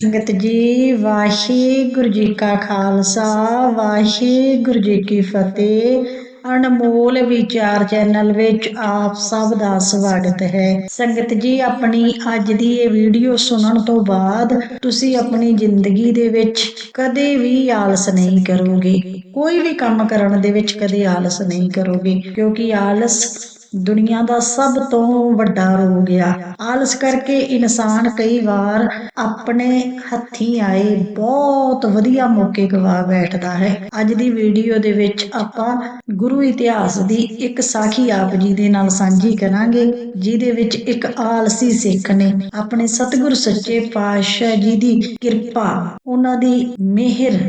ਸੰਗਤ ਜੀ, ਵਾਹਿਗੁਰੂ ਜੀ ਕਾ ਖਾਲਸਾ, ਵਾਹਿਗੁਰੂ ਜੀ ਕੀ ਫਤਿਹ। ਅਨਮੋਲ ਵਿਚਾਰ ਚੈਨਲ ਵਿੱਚ ਆਪ ਸਭ ਦਾ ਸਵਾਗਤ ਹੈ। ਸੰਗਤ ਜੀ, ਆਪਣੀ ਅੱਜ ਦੀ ਇਹ ਵੀਡੀਓ ਸੁਣਨ ਤੋਂ ਬਾਅਦ ਤੁਸੀਂ ਆਪਣੀ ਜ਼ਿੰਦਗੀ ਦੇ ਵਿੱਚ ਕਦੇ ਵੀ ਆਲਸ ਨਹੀਂ ਕਰੋਗੇ। ਕੋਈ ਵੀ ਕੰਮ ਕਰਨ ਦੇ ਵਿੱਚ ਕਦੇ ਆਲਸ ਨਹੀਂ ਕਰੋਗੇ, ਕਿਉਂਕਿ ਆਲਸ ਦੁਨੀਆ ਦਾ ਸਭ ਤੋਂ ਵੱਡਾ ਰੋਗ ਆ। ਆਲਸ ਕਰਕੇ ਇਨਸਾਨ ਕਈ ਵਾਰ ਆਪਣੇ ਹੱਥੀਂ ਆਏ ਬਹੁਤ ਵਧੀਆ ਮੌਕੇ ਗਵਾ ਬੈਠਦਾ ਹੈ। ਅੱਜ ਦੀ ਵੀਡੀਓ ਦੇ ਵਿੱਚ ਆਪਾਂ ਗੁਰੂ ਇਤਿਹਾਸ ਦੀ ਇੱਕ ਸਾਖੀ ਆਪ ਜੀ ਦੇ ਨਾਲ ਸਾਂਝੀ ਕਰਾਂਗੇ, ਜਿਹਦੇ ਵਿੱਚ ਇੱਕ ਆਲਸੀ ਸਿੱਖ ਨੇ ਆਪਣੇ ਸਤਿਗੁਰ ਸੱਚੇ ਪਾਤਸ਼ਾਹ ਜੀ ਦੀ ਕਿਰਪਾ, ਉਹਨਾਂ ਦੀ ਮਿਹਰ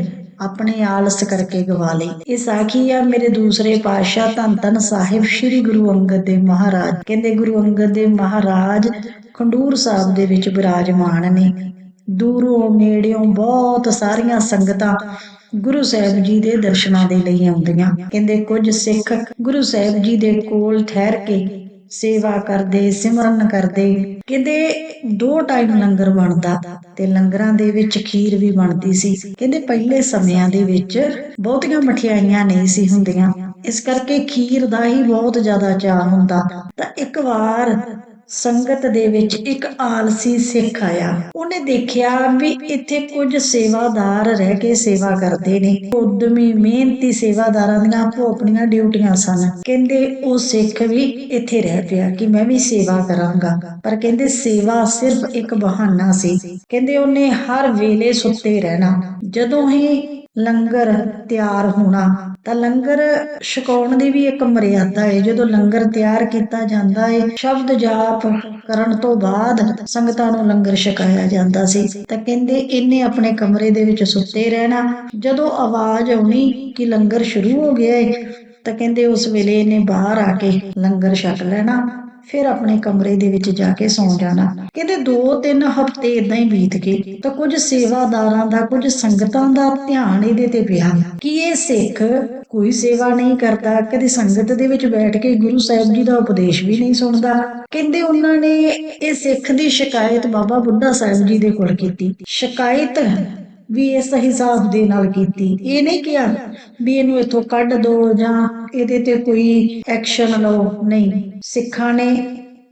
ਆਪਣੇ ਆਲਸ ਕਰਕੇ ਗਵਾ ਲਈ। ਇਹ ਸਾਖੀ ਆ ਮੇਰੇ ਦੂਸਰੇ ਪਾਤਸ਼ਾਹ ਧੰਨ ਧੰਨ ਸਾਹਿਬ ਸ੍ਰੀ ਗੁਰੂ ਅੰਗਦ ਦੇਵ ਮਹਾਰਾਜ। ਕਹਿੰਦੇ ਗੁਰੂ ਅੰਗਦ ਦੇਵ ਮਹਾਰਾਜ ਖੰਡੂਰ ਸਾਹਿਬ ਦੇ ਵਿੱਚ ਬਿਰਾਜਮਾਨ ਨੇ। ਦੂਰੋਂ, ਨੇੜਿਓਂ ਬਹੁਤ ਸਾਰੀਆਂ ਸੰਗਤਾਂ ਗੁਰੂ ਸਾਹਿਬ ਜੀ ਦੇ ਦਰਸ਼ਨਾਂ ਦੇ ਲਈ ਆਉਂਦੀਆਂ। ਕਹਿੰਦੇ ਕੁਝ ਸਿੱਖ ਗੁਰੂ ਸਾਹਿਬ ਜੀ ਦੇ ਕੋਲ ਠਹਿਰ ਕੇ ਸੇਵਾ ਕਰਦੇ, ਸਿਮਰਨ ਕਰਦੇ। ਕਹਿੰਦੇ ਦੋ ਟਾਈਮ ਲੰਗਰ ਬਣਦਾ ਤੇ ਲੰਗਰਾਂ ਦੇ ਵਿੱਚ ਖੀਰ ਵੀ ਬਣਦੀ ਸੀ। ਕਹਿੰਦੇ ਪਹਿਲੇ ਸਮਿਆਂ ਦੇ ਵਿੱਚ ਬਹੁਤੀਆਂ ਮਠਿਆਈਆਂ ਨਹੀਂ ਸੀ ਹੁੰਦੀਆਂ। ਇਸ ਕਰਕੇ ਖੀਰ ਦਾ ਹੀ ਬਹੁਤ ਜ਼ਿਆਦਾ ਚਾਹ ਹੁੰਦਾ। ਤਾਂ ਇੱਕ ਵਾਰ ਸੰਗਤ ਦੇ ਵਿੱਚ ਇੱਕ ਆਲਸੀ ਸਿੱਖ ਆਇਆ। ਉਹਨੇ ਦੇਖਿਆ ਵੀ ਇੱਥੇ ਕੁਝ ਸੇਵਾਦਾਰ ਰਹਿ ਕੇ ਸੇਵਾ ਕਰਦੇ ਨੇ। ਉਦਮੀ ਮਿਹਨਤੀ ਸੇਵਾਦਾਰਾਂ ਦੀਆਂ ਆਪੋ ਆਪਣੀਆਂ ਡਿਊਟੀਆਂ ਸਨ। ਕਹਿੰਦੇ ਉਹ ਸਿੱਖ ਵੀ ਇੱਥੇ ਰਹਿ ਪਿਆ ਕਿ ਮੈਂ ਵੀ ਸੇਵਾ ਕਰਾਂਗਾ। ਪਰ ਕਹਿੰਦੇ ਸੇਵਾ ਸਿਰਫ ਇੱਕ ਬਹਾਨਾ ਸੀ। ਕਹਿੰਦੇ ਉਹਨੇ ਹਰ ਵੇਲੇ ਸੁੱਤੇ ਰਹਿਣਾ। ਜਦੋਂ ਹੀ ਲੰਗਰ ਤਿਆਰ ਹੋਣਾ। ਤਾਂ ਲੰਗਰ ਛਕਾਉਣ ਦੀ ਵੀ ਇੱਕ ਮਰਿਆਦਾ ਹੈ ਜਦੋਂ ਲੰਗਰ ਤਿਆਰ ਕੀਤਾ ਜਾਂਦਾ ਹੈ ਸ਼ਬਦ ਜਾਪ ਕਰਨ ਤੋਂ ਬਾਅਦ ਸੰਗਤਾਂ ਨੂੰ ਲੰਗਰ ਛਕਾਇਆ ਜਾਂਦਾ ਸੀ। ਤਾਂ ਕਹਿੰਦੇ ਇਹਨੇ ਆਪਣੇ ਕਮਰੇ ਦੇ ਵਿੱਚ ਸੁੱਤੇ ਰਹਿਣਾ। ਜਦੋਂ ਆਵਾਜ਼ ਆਉਣੀ ਕਿ ਲੰਗਰ ਸ਼ੁਰੂ ਹੋ ਗਿਆ ਹੈ ਤਾਂ ਕਹਿੰਦੇ ਉਸ ਵੇਲੇ ਇਹਨੇ ਬਾਹਰ ਆ ਕੇ ਲੰਗਰ ਛਕ ਲੈਣਾ। ਫਿਰ ਆਪਣੇ ਕਮਰੇ ਦੇ ਵਿੱਚ ਜਾ ਕੇ ਸੌਂ ਜਾਣਾ। ਕਹਿੰਦੇ 2-3 ਹਫ਼ਤੇ ਇਦਾਂ ਹੀ ਬੀਤ ਗਏ ਤਾਂ ਕੁਝ ਸੇਵਾਦਾਰਾਂ ਦਾ, ਕੁਝ ਸੰਗਤਾਂ ਦਾ ਧਿਆਨ ਇਹਦੇ ਤੇ ਪਿਆ। ਕਿ ਇਹ ਸਿੱਖ ਕੋਈ ਸੇਵਾ ਨਹੀਂ ਕਰਦਾ, ਕਦੇ ਸੰਗਤ ਦੇ ਵਿੱਚ ਬੈਠ ਕੇ ਗੁਰੂ ਸਾਹਿਬ ਜੀ ਦਾ ਉਪਦੇਸ਼ ਵੀ ਨਹੀਂ ਸੁਣਦਾ। ਕਹਿੰਦੇ ਉਹਨਾਂ ਨੇ ਇਹ ਸਿੱਖ ਦੀ ਸ਼ਿਕਾਇਤ ਬਾਬਾ ਬੁੱਢਾ ਸਾਹਿਬ ਜੀ ਦੇ ਕੋਲ ਕੀਤੀ। ਸ਼ਿਕਾਇਤ ਵੀ ਇਸ ਹਿਸਾਬ ਦੇ ਨਾਲ ਕੀਤੀ। ਇਹ ਨਹੀਂ ਕਿਹਾ ਵੀ ਇਹਨੂੰ ਇੱਥੋਂ ਕੱਢ ਦੋ ਜਾਂ ਇਹਦੇ ਤੇ ਕੋਈ ਐਕਸ਼ਨ ਲਓ। ਨਹੀਂ। ਸਿੱਖਾਂ ਨੇ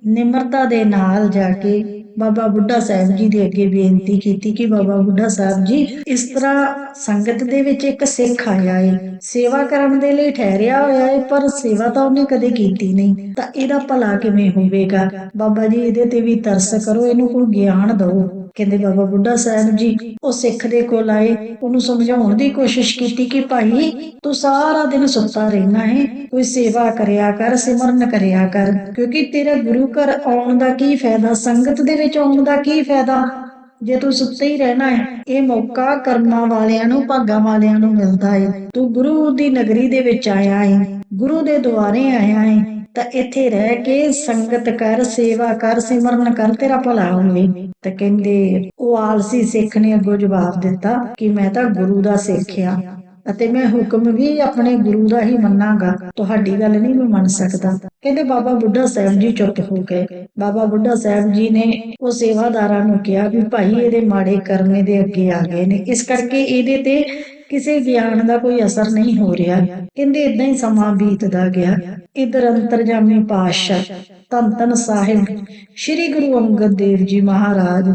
ਨਿਮਰਤਾ ਦੇ ਨਾਲ ਜਾ ਕੇ ਬਾਬਾ ਬੁੱਢਾ ਸਾਹਿਬ ਜੀ ਦੇ ਅੱਗੇ ਬੇਨਤੀ ਕੀਤੀ ਕਿ ਬਾਬਾ ਬੁੱਢਾ ਸਾਹਿਬ ਜੀ, ਇਸ ਤਰ੍ਹਾਂ ਸੰਗਤ ਦੇ ਵਿੱਚ ਇੱਕ ਸਿੱਖ ਆਇਆ ਏ। ਸੇਵਾ ਕਰਨ ਦੇ ਲਈ ਠਹਿਰਿਆ ਹੋਇਆ ਏ, ਪਰ ਸੇਵਾ ਤਾਂ ਉਹਨੇ ਕਦੇ ਕੀਤੀ ਨਹੀਂ। ਤਾਂ ਇਹਦਾ ਭਲਾ ਕਿਵੇਂ ਹੋਵੇਗਾ? ਬਾਬਾ ਜੀ, ਇਹਦੇ ਤੇ ਵੀ ਤਰਸ ਕਰੋ, ਇਹਨੂੰ ਕੋਈ ਗਿਆਨ ਦਿਓ। ਕਹਿੰਦੇ ਬਾਬਾ ਬੁੱਢਾ ਸਾਹਿਬ ਜੀ, ਉਹ ਸਿੱਖ ਦੇ ਕੋਲ ਆਏ, ਉਹਨੂੰ ਸਮਝਾਉਣ ਦੀ ਕੋਸ਼ਿਸ਼ ਕੀਤੀ ਕਿ ਭਾਈ ਤੂੰ ਸਾਰਾ ਦਿਨ ਸੁੱਤਾ ਰਹਿਣਾ ਹੈ ਕੋਈ ਸੇਵਾ ਕਰਿਆ ਕਰ, ਸਿਮਰਨ ਕਰਿਆ ਕਰ, ਕਿਉਂਕਿ ਤੇਰਾ ਗੁਰੂ ਘਰ ਆਉਣ ਦਾ ਕੀ ਫਾਇਦਾ, ਸੰਗਤ ਦੇ ਵਿੱਚ ਆਉਣ ਦਾ ਕੀ ਫਾਇਦਾ? ਜੇ ਤੂੰ ਸੁੱਤੇ ਹੀ ਰਹਿਣਾ ਹੈ ਇਹ ਮੌਕਾ ਕਰਮਾਂ ਵਾਲਿਆਂ ਨੂੰ, ਭਾਗਾਂ ਵਾਲਿਆਂ ਨੂੰ ਮਿਲਦਾ ਹੈ ਤੂੰ ਗੁਰੂ ਦੀ ਨਗਰੀ ਦੇ ਵਿੱਚ ਆਇਆ ਹੈ ਗੁਰੂ ਦੇ ਦੁਆਰੇ ਆਇਆ ਹੈ ਤਾਂ ਇੱਥੇ ਰਹਿ ਕੇ ਸੰਗਤ ਕਰ, ਸੇਵਾ ਕਰ, ਸਿਮਰਨ ਕਰ ਤੇਰਾ ਭਲਾ ਹੋਵੇ। ਤਾਂ ਕਹਿੰਦੇ, ਉਹ ਆਲਸੀ ਸਿੱਖ ਨੇ ਅੱਗੋਂ ਜਵਾਬ ਦਿੱਤਾ ਕਿ ਮੈਂ ਤਾਂ ਗੁਰੂ ਦਾ ਸਿੱਖ ਅਤੇ ਮੈਂ ਹੁਕਮ ਵੀ ਆਪਣੇ ਗੁਰੂ ਦਾ ਹੀ ਮੰਨਾਂਗਾ। ਤੁਹਾਡੀ ਗੱਲ ਨਹੀਂ ਮੈਂ ਮੰਨ ਸਕਦਾ। ਕਹਿੰਦੇ, ਬਾਬਾ ਬੁੱਢਾ ਸਾਹਿਬ ਜੀ ਚੁੱਪ ਹੋ ਗਏ। ਬਾਬਾ ਬੁੱਢਾ ਸਾਹਿਬ ਜੀ ਨੇ ਉਹ ਸੇਵਾਦਾਰਾਂ ਨੂੰ ਕਿਹਾ ਵੀ ਭਾਈ, ਇਹਦੇ ਮਾੜੇ ਕਰਮੇ ਦੇ ਅੱਗੇ ਆ ਗਏ ਨੇ। ਇਸ ਕਰਕੇ ਇਹਦੇ ਤੇ ਕਿਸੇ ਗਿਆਨ ਦਾ ਕੋਈ ਅਸਰ ਨਹੀਂ ਹੋ ਰਿਹਾ। ਕਹਿੰਦੇ ਇਦਾਂ ਹੀ ਸਮਾਂ ਬੀਤਦਾ ਗਿਆ। ਇਧਰ ਅੰਤਰਜਾਮੀ ਪਾਤਸ਼ਾਹ ਧੰਨ ਧੰਨ ਸਾਹਿਬ, ਸ੍ਰੀ ਗੁਰੂ ਅੰਗਦ ਦੇਵ ਜੀ ਮਹਾਰਾਜ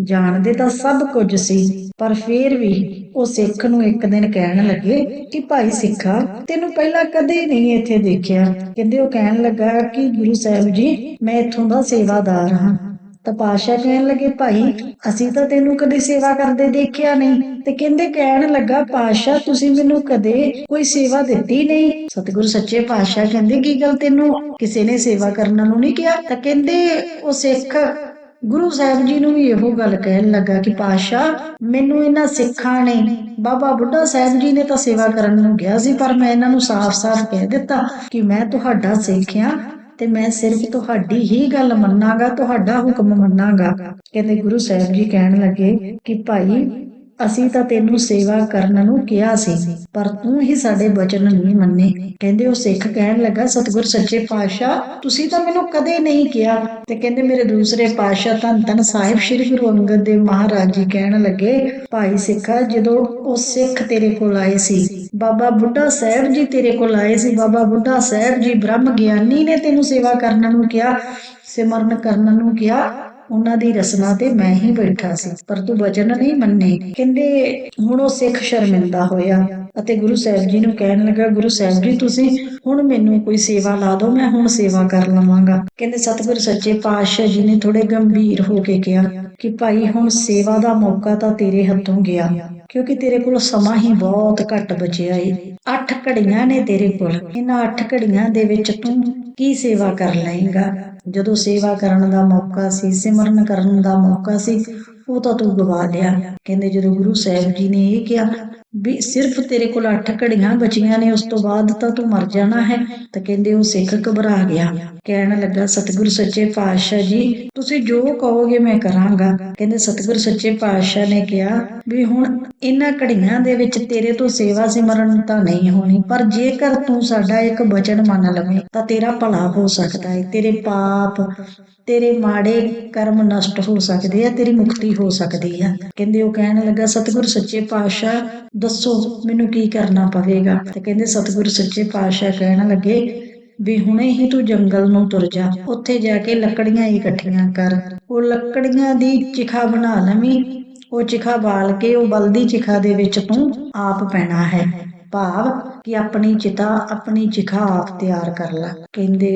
ਜਾਣਦੇ ਤਾਂ ਸਭ ਕੁਝ ਸੀ, ਪਰ ਫੇਰ ਵੀ ਉਹ ਸਿੱਖ ਨੂੰ ਇੱਕ ਦਿਨ ਕਹਿਣ ਲੱਗੇ ਕਿ ਭਾਈ ਸਿੱਖਾ, ਤੈਨੂੰ ਪਹਿਲਾਂ ਕਦੇ ਨਹੀਂ ਇੱਥੇ ਦੇਖਿਆ। ਕਹਿੰਦੇ ਉਹ ਕਹਿਣ ਲੱਗਾ ਕਿ ਗੁਰੂ ਸਾਹਿਬ ਜੀ, ਮੈਂ ਇੱਥੋਂ ਦਾ ਸੇਵਾਦਾਰ ਹਾਂ। ਤਾਂ ਪਾਸ਼ਾ ਕਹਿਣ ਲੱਗੇ, ਭਾਈ, ਅਸੀਂ ਤਾਂ ਤੈਨੂੰ ਕਦੇ ਸੇਵਾ ਕਰਦੇ ਦੇਖਿਆ ਨਹੀਂ ਤੇ ਕਹਿੰਦੇ ਕਹਿਣ ਲੱਗਾ ਪਾਸ਼ਾ ਤੁਸੀਂ ਮੈਨੂੰ ਕਦੇ ਕੋਈ ਸੇਵਾ ਦਿੱਤੀ ਨਹੀਂ ਸਤਿਗੁਰੂ ਸੱਚੇ ਪਾਸ਼ਾ ਕਹਿੰਦੇ, ਕੀ ਗੱਲ ਤੈਨੂੰ ਕਿਸੇ ਨੇ ਸੇਵਾ ਕਰਨ ਨੂੰ ਨਹੀਂ ਕਿਹਾ ਤਾਂ ਕਹਿੰਦੇ ਉਹ ਸਿੱਖ ਗੁਰੂ ਸਾਹਿਬ ਜੀ ਨੂੰ ਵੀ ਇਹੋ ਗੱਲ ਕਹਿਣ ਲੱਗਾ ਕਿ ਪਾਸ਼ਾ ਮੈਨੂੰ ਇਹਨਾਂ ਸਿੱਖਾਂ ਨੇ, ਬਾਬਾ ਬੁੱਢਾ ਸਾਹਿਬ ਜੀ ਨੇ ਤਾਂ ਸੇਵਾ ਕਰਨ ਨੂੰ ਕਿਹਾ ਸੀ, ਪਰ ਮੈਂ ਇਹਨਾਂ ਨੂੰ ਸਾਫ਼-ਸਾਫ਼ ਕਹਿ ਦਿੱਤਾ ਕਿ ਮੈਂ ਤੁਹਾਡਾ ਸਿੱਖਿਆ ਤੇ ਮੈਂ ਸਿਰਫ ਤੁਹਾਡੀ ਹੀ ਗੱਲ ਮੰਨਾਂਗਾ, ਤੁਹਾਡਾ ਹੁਕਮ ਮੰਨਾਂਗਾ। ਕਹਿੰਦੇ ਗੁਰੂ ਸਾਹਿਬ ਜੀ ਕਹਿਣ ਲੱਗੇ ਕਿ ਭਾਈ ਅਸੀਂ ਤਾਂ ਤੈਨੂੰ ਸੇਵਾ ਕਰਨ ਨੂੰ ਕਿਹਾ ਸੀ, ਪਰ ਤੂੰ ਹੀ ਸਾਡੇ ਬਚਨ ਨਹੀਂ ਮੰਨੇ। ਕਹਿੰਦੇ ਉਹ ਸਿੱਖ ਕਹਿਣ ਲੱਗਾ, ਸਤਿਗੁਰ ਸੱਚੇ ਪਾਤਸ਼ਾਹ, ਤੁਸੀਂ ਤਾਂ ਮੈਨੂੰ ਕਦੇ ਨਹੀਂ ਕਿਹਾ। ਤੇ ਕਹਿੰਦੇ ਮੇਰੇ ਦੂਸਰੇ ਪਾਤਸ਼ਾਹ ਧੰਨ ਧੰਨ ਸਾਹਿਬ ਸ੍ਰੀ ਗੁਰੂ ਅੰਗਦ ਦੇਵ ਮਹਾਰਾਜ ਜੀ ਕਹਿਣ ਲੱਗੇ, ਭਾਈ ਸਿੱਖਾ, ਜਦੋਂ ਉਹ ਸਿੱਖ ਤੇਰੇ ਕੋਲ ਆਏ ਸੀ, ਬਾਬਾ ਬੁੱਢਾ ਸਾਹਿਬ ਜੀ ਤੇਰੇ ਕੋਲ ਆਏ ਸੀ, ਬਾਬਾ ਬੁੱਢਾ ਸਾਹਿਬ ਜੀ ਬ੍ਰਹਮ ਗਿਆਨੀ ਨੇ ਤੈਨੂੰ ਸੇਵਾ ਕਰਨ ਨੂੰ ਕਿਹਾ, ਸਿਮਰਨ ਕਰਨ ਨੂੰ ਕਿਹਾ ਉਹਨਾਂ ਦੀ ਰਸਨਾ ਤੇ ਮੈਂ ਹੀ ਬੈਠਾ ਸੀ, ਪਰ ਤੂੰ ਵਚਨ ਨਹੀਂ ਮੰਨੇ। ਕਹਿੰਦੇ, ਹੁਣ ਉਹ ਸਿੱਖ ਸ਼ਰਮਿੰਦਾ ਹੋਇਆ ਅਤੇ ਗੁਰੂ ਸਾਹਿਬ ਜੀ ਨੂੰ ਕਹਿਣ ਲੱਗਾ, ਗੁਰੂ ਸਾਹਿਬ ਜੀ, ਤੁਸੀਂ ਹੁਣ ਮੈਨੂੰ ਕੋਈ ਸੇਵਾ ਲਾ ਦਿਓ, ਮੈਂ ਹੁਣ ਸੇਵਾ ਕਰ ਲਵਾਂਗਾ। ਕਹਿੰਦੇ, ਸਤਿਗੁਰ ਸੱਚੇ ਪਾਤਸ਼ਾਹ ਜੀ ਨੇ ਥੋੜੇ ਗੰਭੀਰ ਹੋ ਕੇ ਕਿਹਾ ਕਿ ਭਾਈ, ਹੁਣ ਸੇਵਾ ਦਾ ਮੌਕਾ ਤਾਂ ਤੇਰੇ ਹੱਥੋਂ ਗਿਆ, ਕਿਉਂਕਿ ਤੇਰੇ ਕੋਲ ਸਮਾਂ ਹੀ ਬਹੁਤ ਘੱਟ ਬਚਿਆ ਏ। ਅੱਠ ਘੜੀਆਂ ਨੇ ਤੇਰੇ ਕੋਲ। ਇਹਨਾਂ ਅੱਠ ਘੜੀਆਂ ਦੇ ਵਿੱਚ ਤੂੰ ਕੀ ਸੇਵਾ ਕਰ ਲਏਗਾ? ਜਦੋਂ ਸੇਵਾ ਕਰਨ ਦਾ ਮੌਕਾ ਸੀ ਸਿਮਰਨ ਕਰਨ ਦਾ ਮੌਕਾ ਸੀ ਉਹ ਤਾਂ ਤੂੰ ਗਵਾ ਲਿਆ। ਕਹਿੰਦੇ ਜਦੋਂ ਗੁਰੂ ਸਾਹਿਬ ਜੀ ਨੇ ਇਹ ਕਿਹਾ ਵੀ ਸਿਰਫ ਤੇਰੇ ਕੋਲ 8 ਘੜੀਆਂ ਬਚੀਆਂ ਨੇ, ਉਸ ਤੋਂ ਬਾਅਦ ਤਾਂ ਤੂੰ ਮਰ ਜਾਣਾ ਹੈ। ਤਾਂ ਕਹਿੰਦੇ ਉਹ ਸਿੱਖ ਘਬਰਾ ਗਿਆ। ਕਹਿਣ ਲੱਗਾ, ਸਤਿਗੁਰ ਸੱਚੇ ਪਾਤਸ਼ਾਹ ਜੀ, ਤੁਸੀਂ ਜੋ ਕਹੋਗੇ ਮੈਂ ਕਰਾਂਗਾ। ਕਹਿੰਦੇ ਸਤਿਗੁਰ ਸੱਚੇ ਪਾਤਸ਼ਾਹ ਨੇ ਕਿਹਾ ਵੀ ਹੁਣ ਇਹਨਾਂ ਘੜੀਆਂ ਦੇ ਵਿੱਚ ਤੇਰੇ ਤੋਂ ਸੇਵਾ ਸਿਮਰਨ ਤਾਂ ਨਹੀਂ ਹੋਣੀ, ਪਰ ਜੇਕਰ ਤੂੰ ਸਾਡਾ ਇੱਕ ਬਚਨ ਮੰਨ ਲਵੇਂ, ਤਾਂ ਤੇਰਾ ਭਲਾ ਹੋ ਸਕਦਾ ਹੈ ਤੇਰੇ ਪਾਪ, ਤੇਰੇ ਮਾੜੇ ਕਰਮ ਨਸ਼ਟ ਹੋ ਸਕਦੇ ਆ, ਤੇਰੀ ਮੁਕਤੀ ਹੋ ਸਕਦੀ ਆ ਕਹਿੰਦੇ ਉਹ ਕਹਿਣ ਲੱਗਾ, ਸਤਿਗੁਰ ਸੱਚੇ ਪਾਤਸ਼ਾਹ, ਦੱਸੋ ਮੈਨੂੰ ਕੀ ਕਰਨਾ ਪਵੇਗਾ? ਤੇ ਕਹਿੰਦੇ, ਸਤਿਗੁਰ ਸੱਚੇ ਪਾਤਸ਼ਾਹ ਕਹਿਣ ਲੱਗੇ ਵੀ ਹੁਣੇ ਹੀ ਤੂੰ ਜੰਗਲ ਨੂੰ ਤੁਰ ਜਾ। ਉੱਥੇ ਜਾ ਕੇ ਲੱਕੜੀਆਂ ਇਕੱਠੀਆਂ ਕਰ। ਉਹ ਲੱਕੜੀਆਂ ਦੀ ਚਿਖਾ ਬਣਾ ਲਵੀਂ। ਉਹ ਚਿਖਾ ਬਾਲ ਕੇ ਉਹ ਬਲਦੀ ਚਿਖਾ ਦੇ ਵਿੱਚ ਤੂੰ ਆਪ ਪੈਣਾ ਹੈ। ਭਾਵ ਕਿ ਆਪਣੀ ਚਿਤਾ ਆਪਣੀ ਚਿਖਾ ਆਪ ਤਿਆਰ ਕਰ ਲੈ। ਕਹਿੰਦੇ,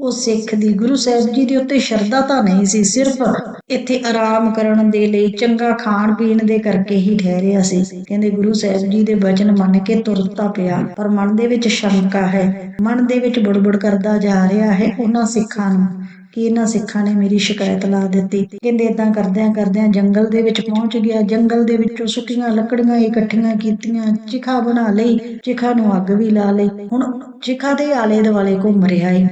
ਉਹ ਸਿੱਖ ਦੀ ਗੁਰੂ ਸਾਹਿਬ ਜੀ ਦੇ ਉੱਤੇ ਸ਼ਰਧਾ ਤਾਂ ਨਹੀਂ ਸੀ, ਸਿਰਫ ਇੱਥੇ ਆਰਾਮ ਕਰਨ ਦੇ ਲਈ, ਚੰਗਾ ਖਾਣ ਪੀਣ ਦੇ ਕਰਕੇ ਹੀ ਠਹਿਰਿਆ ਸੀ। ਕਹਿੰਦੇ, ਗੁਰੂ ਸਾਹਿਬ ਜੀ ਦੇ ਵਚਨ ਮੰਨ ਕੇ ਤੁਰਤਾ ਪਿਆ, ਪਰ ਮਨ ਦੇ ਵਿੱਚ ਸ਼ੰਕਾ ਹੈ। ਮਨ ਦੇ ਵਿੱਚ ਬੁੜਬੁੜ ਕਰਦਾ ਜਾ ਰਿਹਾ ਹੈ ਉਹਨਾਂ ਸਿੱਖਾਂ ਨੂੰ। ਕਿ ਇਹਨਾਂ ਸਿੱਖਾਂ ਨੇ ਮੇਰੀ ਸ਼ਿਕਾਇਤ ਲਾ ਦਿੱਤੀ। ਕਹਿੰਦੇ ਇਦਾਂ ਕਰਦਿਆਂ ਕਰਦਿਆਂ ਜੰਗਲ ਦੇ ਵਿੱਚ ਪਹੁੰਚ ਗਿਆ। ਜੰਗਲ ਦੇ ਵਿੱਚੋਂ ਸੁੱਕੀਆਂ ਲੱਕੜੀਆਂ ਇਕੱਠੀਆਂ ਕੀਤੀਆਂ। ਚਿਖਾ ਬਣਾ ਲਈ। ਚਿਖਾ ਨੂੰ ਅੱਗ ਵੀ ਲਾ ਲਈ। ਹੁਣ ਚਿਖਾ ਦੇ ਆਲੇ ਦੁਆਲੇ ਘੁੰਮ ਰਿਹਾ ਏ।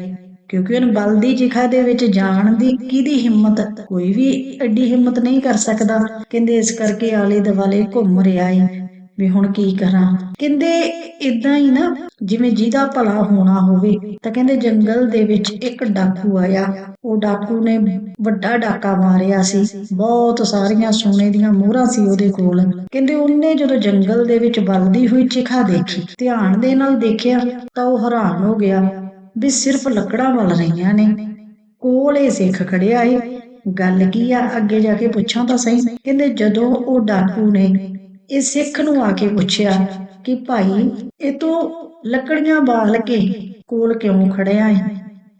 ਕਿਉਂਕਿ ਉਹਨ ਬਲਦੀ ਚਿਖਾ ਦੇ ਵਿੱਚ ਜਾਣ ਦੀ ਕਿਹਦੀ ਹਿੰਮਤ? ਕੋਈ ਵੀ ਐਡੀ ਹਿੰਮਤ ਨਹੀਂ ਕਰ ਸਕਦਾ। ਕਹਿੰਦੇ ਇਸ ਕਰਕੇ ਆਲੇ ਦੁਆਲੇ ਘੁੰਮ ਰਿਹਾ ਏ। ਵੀ ਹੁਣ ਕੀ ਕਰਾਂ? ਕਹਿੰਦੇ ਇਦਾਂ ਹੀ ਨਾ, ਜਿਵੇਂ ਜਿਹਦਾ ਭਲਾ ਹੋਣਾ ਹੋਵੇ, ਤਾਂ ਕਹਿੰਦੇ ਜੰਗਲ ਦੇ ਵਿੱਚ ਇੱਕ ਡਾਕੂ ਆਇਆ। ਉਹ ਡਾਕੂ ਨੇ ਵੱਡਾ ਡਾਕਾ ਮਾਰਿਆ ਸੀ। ਬਹੁਤ ਸਾਰੀਆਂ ਸੋਨੇ ਦੀਆਂ ਮੋਹਰਾਂ ਸੀ ਉਹਦੇ ਕੋਲ। ਕਹਿੰਦੇ ਉਹਨੇ ਜਦੋਂ ਜੰਗਲ ਦੇ ਵਿੱਚ ਬਲਦੀ ਹੋਈ ਚਿਖਾ ਦੇਖੀ, ਧਿਆਨ ਦੇ ਨਾਲ ਦੇਖਿਆ, ਤਾਂ ਉਹ ਹੈਰਾਨ ਹੋ ਗਿਆ ਵੀ ਸਿਰਫ ਲੱਕੜਾਂ ਵੱਲ ਰਹੀਆਂ ਨੇ। ਕੋਲ ਇਹ ਸਿੱਖ ਖੜਿਆ ਏ। ਗੱਲ ਕੀ ਆ, ਅੱਗੇ ਜਾ ਕੇ ਪੁੱਛਾਂ ਤਾਂ ਸਹੀ। ਕਹਿੰਦੇ ਜਦੋਂ ਉਹ ਡਾਕੂ ਨੇ ਇਹ ਸਿੱਖ ਨੂੰ ਆ ਕੇ ਪੁੱਛਿਆ ਕਿ ਭਾਈ, ਇਹ ਤੂੰ ਲੱਕੜੀਆਂ ਬਾਲ ਕੇ ਕੋਲ ਕਿਉਂ ਖੜਿਆ ਹੈ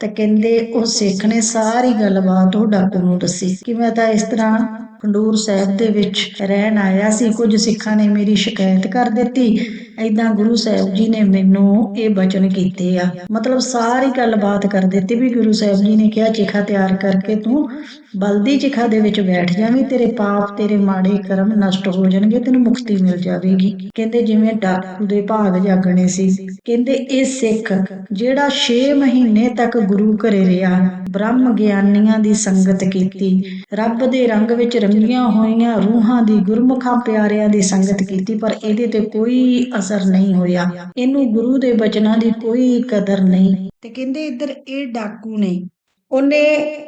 ਤਾਂ ਕਹਿੰਦੇ, ਉਹ ਸਿੱਖ ਨੇ ਸਾਰੀ ਗੱਲਬਾਤ ਉਹ ਡਾਕੂ ਨੂੰ ਦੱਸੀ। ਕਿ ਮੈਂ ਤਾਂ ਇਸ ਤਰ੍ਹਾਂ ਖੰਡੂਰ ਸਾਹਿਬ ਦੇ ਵਿੱਚ ਰਹਿਣ ਆਇਆ ਸੀ। ਕੁਝ ਸਿੱਖਾਂ ਨੇ ਮੇਰੀ ਸ਼ਿਕਾਇਤ ਕਰ ਦਿੱਤੀ। ਐਦਾਂ ਗੁਰੂ ਸਾਹਿਬ ਜੀ ਨੇ ਮੈਨੂੰ ਇਹ ਬਚਨ ਕੀਤੇ ਆ। ਮਤਲਬ ਸਾਰੀ ਗੱਲਬਾਤ ਕਰ ਦਿੱਤੀ ਵੀ ਗੁਰੂ ਸਾਹਿਬ ਜੀ ਨੇ ਕਿਹਾ, ਚਿਖਾ ਤਿਆਰ ਕਰਕੇ ਤੂੰ ਬਲਦੀ ਚਿਖਾ ਦੇ ਵਿੱਚ ਬੈਠ ਜਾਵੀਂ ਤੇਰੇ ਪਾਪ, ਤੇਰੇ ਮਾੜੇ ਕਰਮ ਨਸ਼ਟ ਹੋ ਜਾਣਗੇ, ਤੈਨੂੰ ਮੁਕਤੀ ਮਿਲ ਜਾਵੇਗੀ। ਕਹਿੰਦੇ ਜਿਵੇਂ ਡਾਕੂ ਦੇ ਭਾਗ ਜਾਗਣੇ ਸੀ। ਕਹਿੰਦੇ ਇਹ ਸਿੱਖ ਜਿਹੜਾ 6 ਮਹੀਨੇ ਤੱਕ ਗੁਰੂ ਘਰੇ ਰਿਹਾ, ਬ੍ਰਹਮ ਗਿਆਨੀਆਂ ਦੀ ਸੰਗਤ ਕੀਤੀ, ਰੱਬ ਦੇ ਰੰਗ ਵਿੱਚ ਰੰਗੀਆਂ ਹੋਈਆਂ ਰੂਹਾਂ ਦੀ ਗੁਰਮੁਖਾਂ ਪਿਆਰਿਆਂ ਦੀ ਸੰਗਤ ਕੀਤੀ, ਪਰ ਇਹਦੇ ਤੇ ਕੋਈ ਅਸਰ ਨਹੀਂ ਹੋਇਆ। ਇਹਨੂੰ ਗੁਰੂ ਦੇ ਬਚਨਾਂ ਦੀ ਕੋਈ ਕਦਰ ਨਹੀਂ। ਤੇ ਕਹਿੰਦੇ ਇੱਧਰ ਇਹ ਡਾਕੂ ਨੇ ਉਹਨੇ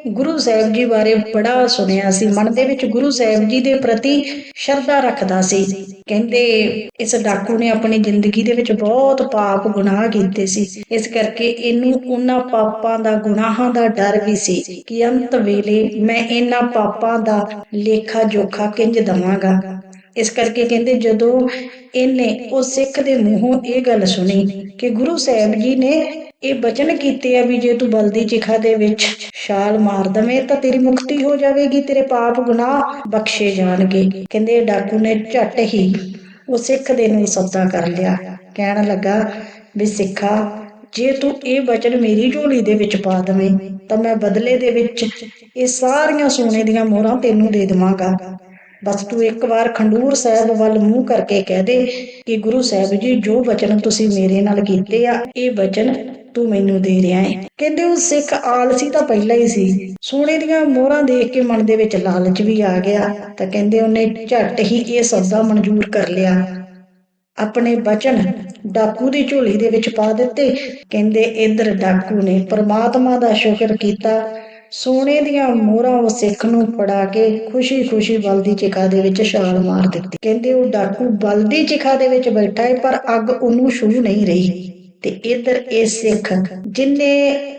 ਗੁਰੂ ਸਾਹਿਬ ਜੀ ਬਾਰੇ ਬੜਾ ਸੁਣਿਆ ਸੀ। ਮਨ ਦੇ ਵਿੱਚ ਗੁਰੂ ਸਾਹਿਬ ਜੀ ਦੇ ਪ੍ਰਤੀ ਸ਼ਰਧਾ ਰੱਖਦਾ ਸੀ। ਕਹਿੰਦੇ ਇਸ ਡਾਕੂ ਨੇ ਆਪਣੀ ਜ਼ਿੰਦਗੀ ਦੇ ਵਿੱਚ ਬਹੁਤ ਪਾਪ ਗੁਨਾਹ ਕੀਤੇ ਸੀ। ਇਸ ਕਰਕੇ ਇਹਨੂੰ ਉਹਨਾਂ ਪਾਪਾਂ ਦਾ, ਗੁਨਾਹਾਂ ਦਾ ਡਰ ਵੀ ਸੀ ਕਿ ਅੰਤ ਵੇਲੇ ਮੈਂ ਇਹਨਾਂ ਪਾਪਾਂ ਦਾ ਲੇਖਾ ਜੋਖਾ ਕਿੰਜ ਦਵਾਂਗਾ। ਇਸ ਕਰਕੇ ਕਹਿੰਦੇ ਜਦੋਂ ਇਹਨੇ ਉਹ ਸਿੱਖ ਦੇ ਮੂੰਹੋਂ ਇਹ ਗੱਲ ਸੁਣੀ ਕਿ ਗੁਰੂ ਸਾਹਿਬ ਜੀ ਨੇ ਇਹ ਬਚਨ ਕੀਤੇ ਆ ਵੀ ਜੇ ਤੂੰ ਬਲਦੀ ਚਿਖਾ ਦੇ ਵਿੱਚ ਛਾਲ ਮਾਰ ਦਵੇਂ ਤਾਂ ਤੇਰੀ ਮੁਕਤੀ ਹੋ ਜਾਵੇਗੀ, ਤੇਰੇ ਪਾਪ ਗੁਨਾਹ ਬਖਸ਼ੇ ਜਾਣਗੇ। ਕਹਿੰਦੇ ਡਾਕੂ ਨੇ ਝੱਟ ਹੀ ਉਹ ਸਿੱਖ ਦੇ ਨੂੰ ਸੱਦਾ ਕਰ ਲਿਆ। ਕਹਿਣ ਲੱਗਾ, ਵੀ ਸਿੱਖਾ, ਜੇ ਤੂੰ ਇਹ ਬਚਨ ਮੇਰੀ ਝੋਲੀ ਦੇ ਵਿੱਚ ਪਾ ਦਵੇਂ, ਤਾਂ ਮੈਂ ਬਦਲੇ ਦੇ ਵਿੱਚ ਇਹ ਸਾਰੀਆਂ ਸੋਨੇ ਦੀਆਂ ਮੋਹਰਾਂ ਤੈਨੂੰ ਦੇ ਦੇਵਾਂਗਾ। ਬਸ ਤੂੰ ਇੱਕ ਵਾਰ ਖੰਡੂਰ ਸਾਹਿਬ ਵੱਲ ਮੂੰਹ ਕਰਕੇ ਕਹਿ ਦੇ ਕਿ ਗੁਰੂ ਸਾਹਿਬ ਜੀ, ਜੋ ਬਚਨ ਤੁਸੀਂ ਮੇਰੇ ਨਾਲ ਕੀਤੇ ਆ, ਇਹ ਬਚਨ ਤੂੰ ਮੈਨੂੰ ਦੇ ਰਿਹਾ ਹੈ। ਕਹਿੰਦੇ ਉਹ ਸਿੱਖ ਆਲਸੀ ਤਾਂ ਪਹਿਲਾਂ ਹੀ ਸੀ। ਸੋਨੇ ਦੀਆਂ ਮੋਹਰਾਂ ਦੇਖ ਕੇ ਮਨ ਦੇ ਵਿੱਚ ਲਾਲਚ ਵੀ ਆ ਗਿਆ। ਤਾਂ ਕਹਿੰਦੇ ਉਹਨੇ ਝੱਟ ਹੀ ਇਹ ਸੌਦਾ ਮਨਜ਼ੂਰ ਕਰ ਲਿਆ। ਆਪਣੇ ਬਚਨ ਡਾਕੂ ਦੀ ਝੋਲੀ ਦੇ ਵਿੱਚ ਪਾ ਦਿੱਤੇ। ਕਹਿੰਦੇ ਇਧਰ ਡਾਕੂ ਨੇ ਪ੍ਰਮਾਤਮਾ ਦਾ ਸ਼ੁਕਰ ਕੀਤਾ। ਸੋਨੇ ਦੀਆਂ ਮੋਹਰਾਂ ਉਹ ਸਿੱਖ ਨੂੰ ਫੜਾ ਕੇ ਖੁਸ਼ੀ-ਖੁਸ਼ੀ ਬਲਦੀ ਚਿਖਾ ਦੇ ਵਿੱਚ ਛਾਲ ਮਾਰ ਦਿੱਤੀ। ਕਹਿੰਦੇ ਉਹ ਡਾਕੂ ਬਲਦੀ ਚਿਖਾ ਦੇ ਵਿੱਚ ਬੈਠਾ ਹੈ, ਪਰ ਅੱਗ ਉਹਨੂੰ ਛੂ ਨਹੀਂ ਰਹੀ। ਤੇ ਇਧਰ ਇਹ ਸਿੱਖ ਜਿਨੇ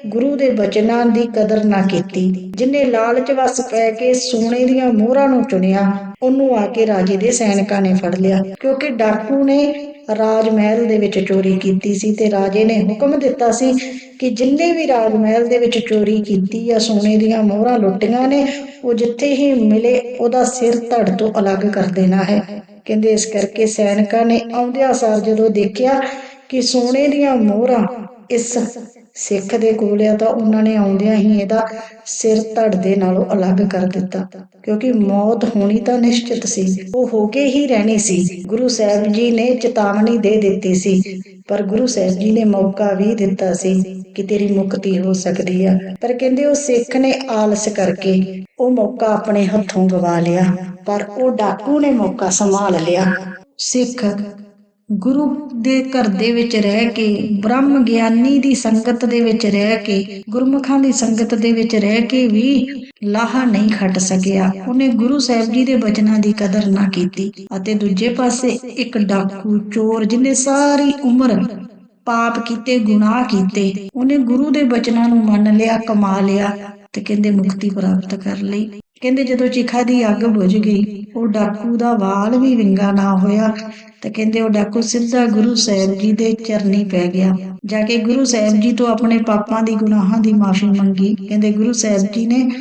ਗੁਰੂ ਦੇ ਬਚਨਾਂ ਦੀ ਕਦਰ ਨਾ ਕੀਤੀ, ਜਿਨੇ ਲਾਲਚ ਵਸ ਪੈ ਕੇ ਸੋਨੇ ਦੀਆਂ ਮੋਹਰਾਂ ਨੂੰ ਚੁਣਿਆ, ਉਹਨੂੰ ਆ ਕੇ ਰਾਜੇ ਦੇ ਸੈਨਿਕਾਂ ਨੇ ਫੜ ਲਿਆ। ਕਿਉਂਕਿ ਡਾਕੂ ਨੇ ਰਾਜ ਮਹਿਲ ਦੇ ਵਿੱਚ ਚੋਰੀ ਕੀਤੀ ਸੀ ਤੇ ਰਾਜੇ ਨੇ ਹੁਕਮ ਦਿੱਤਾ ਸੀ ਕਿ ਜਿੰਨੇ ਵੀ ਰਾਜ ਮਹਿਲ ਦੇ ਵਿੱਚ ਚੋਰੀ ਕੀਤੀ ਆ ਸੋਨੇ ਦੀਆਂ ਮੋਹਰਾਂ ਲੁੱਟੀਆਂ ਨੇ, ਉਹ ਜਿੱਥੇ ਹੀ ਮਿਲੇ, ਉਹਦਾ ਸਿਰ ਧੜ ਤੋਂ ਅਲੱਗ ਕਰ ਦੇਣਾ ਹੈ। ਕਹਿੰਦੇ ਇਸ ਕਰਕੇ ਸੈਨਿਕਾਂ ਨੇ ਆਉਂਦਿਆਂ ਸਾਰ ਜਦੋਂ ਦੇਖਿਆ ਕਿ ਸੋਨੇ ਦੀਆਂ ਮੋਹਰਾਂ ਇਸ ਸਿੱਖ ਦੇ ਕੋਲ ਆ ਤਾਂ ਉਹਨਾਂ ਨੇ ਆਉਂਦਿਆਂ ਹੀ ਇਹਦਾ ਸਿਰ ਧੜ ਦੇ ਨਾਲੋਂ ਅਲੱਗ ਕਰ ਦਿੱਤਾ। ਕਿਉਂਕਿ ਮੌਤ ਹੋਣੀ ਤਾਂ ਨਿਸ਼ਚਿਤ ਸੀ। ਉਹ ਹੋ ਕੇ ਹੀ ਰਹਿਣੀ ਸੀ। ਗੁਰੂ ਸਾਹਿਬ ਜੀ ਨੇ ਚੇਤਾਵਨੀ ਦੇ ਦਿੱਤੀ ਸੀ। ਪਰ ਗੁਰੂ ਸਾਹਿਬ ਜੀ ਨੇ ਮੌਕਾ ਵੀ ਦਿੱਤਾ ਸੀ ਕਿ ਤੇਰੀ ਮੁਕਤੀ ਹੋ ਸਕਦੀ ਆ। ਪਰ ਕਹਿੰਦੇ ਉਹ ਸਿੱਖ ਨੇ ਆਲਸ ਕਰਕੇ ਉਹ ਮੌਕਾ ਆਪਣੇ ਹੱਥੋਂ ਗਵਾ ਲਿਆ। ਪਰ ਉਹ ਡਾਕੂ ਨੇ ਮੌਕਾ ਸੰਭਾਲ ਲਿਆ। ਸਿੱਖ ਗੁਰੂ ਦੇ ਘਰ ਦੇ ਵਿੱਚ ਰਹਿ ਕੇ, ਬ੍ਰਹਮ ਗਿਆਨੀ ਦੀ ਸੰਗਤ ਦੇ ਵਿੱਚ ਰਹਿ ਕੇ, ਗੁਰਮੁਖਾਂ ਦੀ ਸੰਗਤ ਦੇ ਵਿੱਚ ਰਹਿ ਕੇ ਵੀ ਲਾਹਾ ਨਹੀਂ ਖੱਟ ਸਕਿਆ। ਉਹਨੇ ਗੁਰੂ ਸਾਹਿਬ ਜੀ ਦੇ ਬਚਨਾਂ ਦੀ ਕਦਰ ਨਾ ਕੀਤੀ ਅਤੇ ਦੂਜੇ ਪਾਸੇ ਇੱਕ ਡਾਕੂ ਚੋਰ ਜਿਹਨੇ ਸਾਰੀ ਉਮਰ ਪਾਪ ਕੀਤੇ, ਗੁਨਾਹ ਕੀਤੇ, ਉਹਨੇ ਗੁਰੂ ਦੇ ਬਚਨਾਂ ਨੂੰ ਮੰਨ ਲਿਆ, ਕਮਾ ਲਿਆ ਤੇ ਕਹਿੰਦੇ ਮੁਕਤੀ ਪ੍ਰਾਪਤ ਕਰ ਲਈ। ਕਹਿੰਦੇ ਜਦੋਂ ਚਿਖਾ ਦੀ ਅੱਗ ਬੁਝ ਗਈ, ਉਹ ਡਾਕੂ ਦਾ ਵਾਲ ਵੀ ਵਿੰਗਾ ਨਾ ਹੋਇਆ ਤੇ ਕਹਿੰਦੇ ਉਹ ਡਾਕੂ ਸਿੱਧਾ ਗੁਰੂ ਸਾਹਿਬ ਜੀ ਦੇ ਚਰਨੀ ਪੈ ਗਿਆ। ਜਾ ਕੇ ਗੁਰੂ ਸਾਹਿਬ ਜੀ ਤੋਂ ਆਪਣੇ ਪਾਪਾਂ ਦੀ ਗੁਨਾਹਾਂ ਦੀ ਮਾਫੀ ਮੰਗੀ। ਕਹਿੰਦੇ ਗੁਰੂ ਸਾਹਿਬ ਜੀ ਨੇ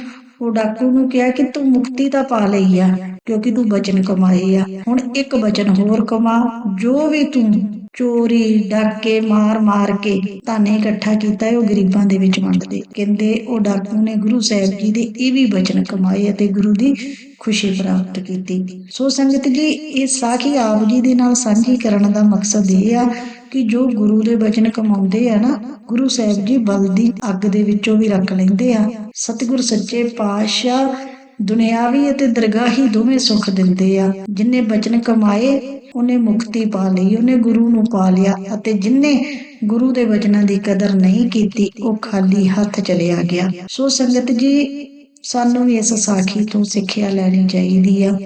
ਉਹ ਡਾਕੂ ਨੂੰ ਕਿਹਾ ਕਿ ਤੂੰ ਮੁਕਤੀ ਤਾਂ ਪਾ ਲਈ ਆ, ਕਿਉਂਕਿ ਤੂੰ ਬਚਨ ਕਮਾਏ ਆ। ਹੁਣ ਇੱਕ ਬਚਨ ਹੋਰ ਕਮਾ, ਜੋ ਵੀ ਤੂੰ ਚੋਰੀ, ਡਾਕੇ ਮਾਰ ਮਾਰ ਕੇ ਧਾਨੇ ਇਕੱਠਾ ਕੀਤਾ ਉਹ ਗਰੀਬਾਂ ਦੇ ਵਿੱਚ ਵੰਡਦੇ ਕਹਿੰਦੇ ਉਹ ਡਾਕੂ ਨੇ ਗੁਰੂ ਸਾਹਿਬ ਜੀ ਦੇ ਇਹ ਵੀ ਬਚਨ ਕਮਾਏ ਅਤੇ ਗੁਰੂ ਦੀ ਖੁਸ਼ੀ ਪ੍ਰਾਪਤ ਕੀਤੀ। ਸੋ ਸੰਗਤ ਜੀ, ਇਹ ਸਾਖੀ ਆਪ ਜੀ ਦੇ ਨਾਲ ਸਾਂਝੀ ਕਰਨ ਦਾ ਮਕਸਦ ਇਹ ਆ ਕਿ ਜੋ ਗੁਰੂ ਦੇ ਬਚਨ ਕਮਾਉਂਦੇ ਆ ਨਾ, ਗੁਰੂ ਸਾਹਿਬ ਜੀ ਬਲਦੀ ਅੱਗ ਦੇ ਵਿੱਚੋਂ ਵੀ ਰੱਖ ਲੈਂਦੇ ਆ। ਸਤਿਗੁਰ ਸੱਚੇ ਪਾਤਸ਼ਾਹ ਦੁਨਿਆਵੀ ਅਤੇ ਦਰਗਾਹੀ ਦੋਵੇਂ ਸੁੱਖ ਦਿੰਦੇ ਆ। ਜਿਨੇ ਬਚਨ ਕਮਾਏ, ਉਹਨੇ ਮੁਕਤੀ ਪਾ ਲਈ, ਉਹਨੇ ਗੁਰੂ ਨੂੰ ਪਾ ਲਿਆ ਅਤੇ ਜਿਨੇ ਗੁਰੂ ਦੇ ਬਚਨਾਂ ਦੀ ਕਦਰ ਨਹੀਂ ਕੀਤੀ, ਉਹ ਖਾਲੀ ਹੱਥ ਚਲਿਆ ਗਿਆ। ਸੋ ਸੰਗਤ ਜੀ, ਸਾਨੂੰ ਵੀ ਇਸ ਸਾਖੀ ਤੋਂ ਸਿੱਖਿਆ ਲੈਣੀ ਚਾਹੀਦੀ ਆ।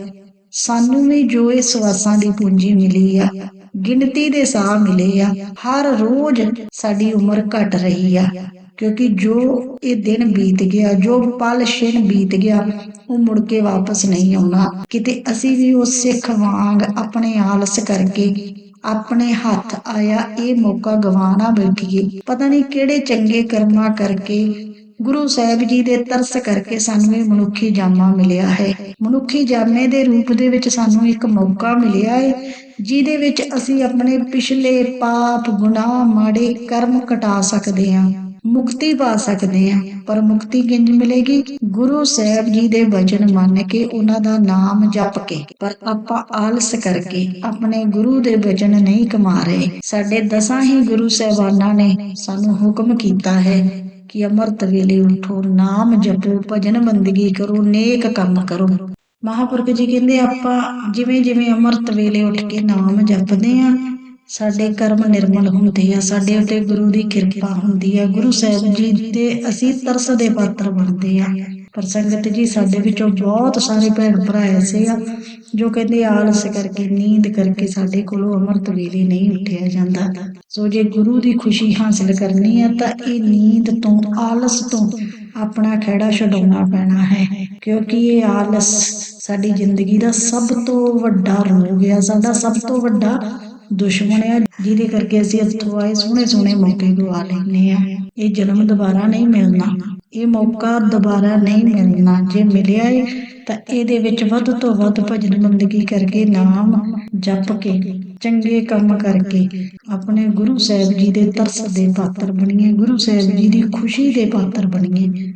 ਸਾਨੂੰ ਵੀ ਜੋ ਇਸ ਵਾਸਾਂ ਦੀ ਪੂੰਜੀ ਮਿਲੀ ਆ ਗਿਣਤੀ ਦੇ ਸਾਹ ਮਿਲੇ ਆ। ਹਰ ਰੋਜ਼ ਸਾਡੀ ਉਮਰ ਘਟ ਰਹੀ ਆ। ਕਿਉਂਕਿ ਜੋ ਇਹ ਦਿਨ ਬੀਤ ਗਿਆ, ਜੋ ਪਲ ਛਿਨ ਬੀਤ ਗਿਆ, ਉਹ ਮੁੜ ਕੇ ਵਾਪਸ ਨਹੀਂ ਆਉਣਾ। ਕਿਤੇ ਅਸੀਂ ਵੀ ਉਹ ਸਿੱਖ ਵਾਂਗ ਆਪਣੇ ਆਲਸ ਕਰਕੇ ਆਪਣੇ ਹੱਥ ਆਇਆ, ਇਹ ਮੌਕਾ ਗਵਾਣਾ ਬੈਠੀਏ ਪਤਾ ਨਹੀਂ ਕਿਹੜੇ ਚੰਗੇ ਕਰਮਾਂ ਕਰਕੇ ਗੁਰੂ ਸਾਹਿਬ ਜੀ ਦੇ ਤਰਸ ਕਰਕੇ ਸਾਨੂੰ ਇਹ ਮਨੁੱਖੀ ਜਾਮਾ ਮਿਲਿਆ ਹੈ। ਮਨੁੱਖੀ ਜਾਮੇ ਦੇ ਰੂਪ ਦੇ ਵਿੱਚ ਸਾਨੂੰ ਇੱਕ ਮੌਕਾ ਮਿਲਿਆ ਹੈ, ਜਿਹਦੇ ਵਿੱਚ ਅਸੀਂ ਆਪਣੇ ਪਿਛਲੇ ਪਾਪ, ਗੁਨਾਹ, ਮਾੜੇ ਕਰਮ ਕਟਾ ਸਕਦੇ ਹਾਂ, ਮੁਕਤੀ ਪਾ ਸਕਦੇ ਹਾਂ, ਪਰ ਮੁਕਤੀ ਕਿੰਜ ਮਿਲੇਗੀ? ਗੁਰੂ ਸਾਹਿਬ ਜੀ ਦੇ ਵਚਨ ਮੰਨ ਕੇ ਉਹਨਾਂ ਦਾ ਨਾਮ ਜਪ ਕੇ, ਪਰ ਆਪਾਂ ਆਲਸ ਕਰਕੇ ਆਪਣੇ ਗੁਰੂ ਦੇ ਵਚਨ ਨਹੀਂ ਕਮਾ ਰਹੇ। ਸਾਡੇ ਦਸਾਂ ਹੀ ਗੁਰੂ ਸਾਹਿਬਾਨਾਂ ਨੇ ਸਾਨੂੰ ਹੁਕਮ ਕੀਤਾ ਹੈ ਕਿ ਅੰਮ੍ਰਿਤ ਵੇਲੇ ਉਠੋ, ਨਾਮ ਜਪੋ, ਭਜਨ ਬੰਦਗੀ ਕਰੋ, ਨੇਕ ਕੰਮ ਕਰੋ। ਮਹਾਪੁਰਖ ਜੀ ਕਹਿੰਦੇ, ਆਪਾਂ ਜਿਵੇਂ ਜਿਵੇਂ ਅੰਮ੍ਰਿਤ ਵੇਲੇ ਉੱਠ ਕੇ ਨਾਮ ਜਪਦੇ ਆ, ਸਾਡੇ ਕਰਮ ਨਿਰਮਲ ਹੁੰਦੇ ਆ, ਸਾਡੇ ਉੱਤੇ ਗੁਰੂ ਦੀ ਕਿਰਪਾ ਹੁੰਦੀ ਆ, ਗੁਰੂ ਸਾਹਿਬ ਜੀ ਦੇ ਅਸੀਂ ਤਰਸ ਦੇ ਪਾਤਰ ਬਣਦੇ ਆ। ਪਰ ਸੰਗਤ ਜੀ, ਸਾਡੇ ਵਿੱਚੋਂ ਬਹੁਤ ਸਾਰੇ ਭੈਣ ਭਰਾ ਐਸੇ ਆ ਜੋ ਕਹਿੰਦੇ ਆਲਸ ਕਰਕੇ, ਨੀਂਦ ਕਰਕੇ ਸਾਡੇ ਕੋਲੋਂ ਅੰਮ੍ਰਿਤ ਵੇਲੇ ਨਹੀਂ ਉੱਠਿਆ ਜਾਂਦਾ। ਸੋ ਜੇ ਗੁਰੂ ਦੀ ਖੁਸ਼ੀ ਹਾਸਲ ਕਰਨੀ ਆ, ਤਾਂ ਇਹ ਨੀਂਦ ਤੋਂ, ਆਲਸ ਤੋਂ ਆਪਣਾ ਖਿਹੜਾ ਛਡਾਉਣਾ ਪੈਣਾ ਹੈ। ਕਿਉਂਕਿ ਇਹ ਆਲਸ ਸਾਡੀ ਜ਼ਿੰਦਗੀ ਦਾ ਸਭ ਤੋਂ ਵੱਡਾ ਰੋਗ ਆ, ਸਾਡਾ ਸਭ ਤੋਂ ਵੱਡਾ ਦੁਸ਼ਮਣ ਆ, ਜਿਹਦੇ ਕਰਕੇ ਅਸੀਂ ਇੱਥੋਂ ਆਏ ਸੋਹਣੇ ਸੋਹਣੇ ਮੌਕੇ ਗਵਾ ਲੈਂਦੇ ਆ। ਇਹ ਜਨਮ ਦੁਬਾਰਾ ਨਹੀਂ ਮਿਲਣਾ। ਇਹ ਮੌਕਾ ਦੁਬਾਰਾ ਨਹੀਂ ਮਿਲਣਾ। ਜੇ ਮਿਲਿਆ ਏ, ਤਾਂ ਇਹਦੇ ਵਿੱਚ ਵੱਧ ਤੋਂ ਵੱਧ ਭਜਨ ਬੰਦਗੀ ਕਰਕੇ ਨਾਮ ਜਪ ਕੇ, ਚੰਗੇ ਕੰਮ ਕਰਕੇ, ਆਪਣੇ ਗੁਰੂ ਸਾਹਿਬ ਜੀ ਦੇ ਤਰਸ ਦੇ ਪਾਤਰ ਬਣੀਏ, ਗੁਰੂ ਸਾਹਿਬ ਜੀ ਦੀ ਖੁਸ਼ੀ ਦੇ ਪਾਤਰ ਬਣੀਏ।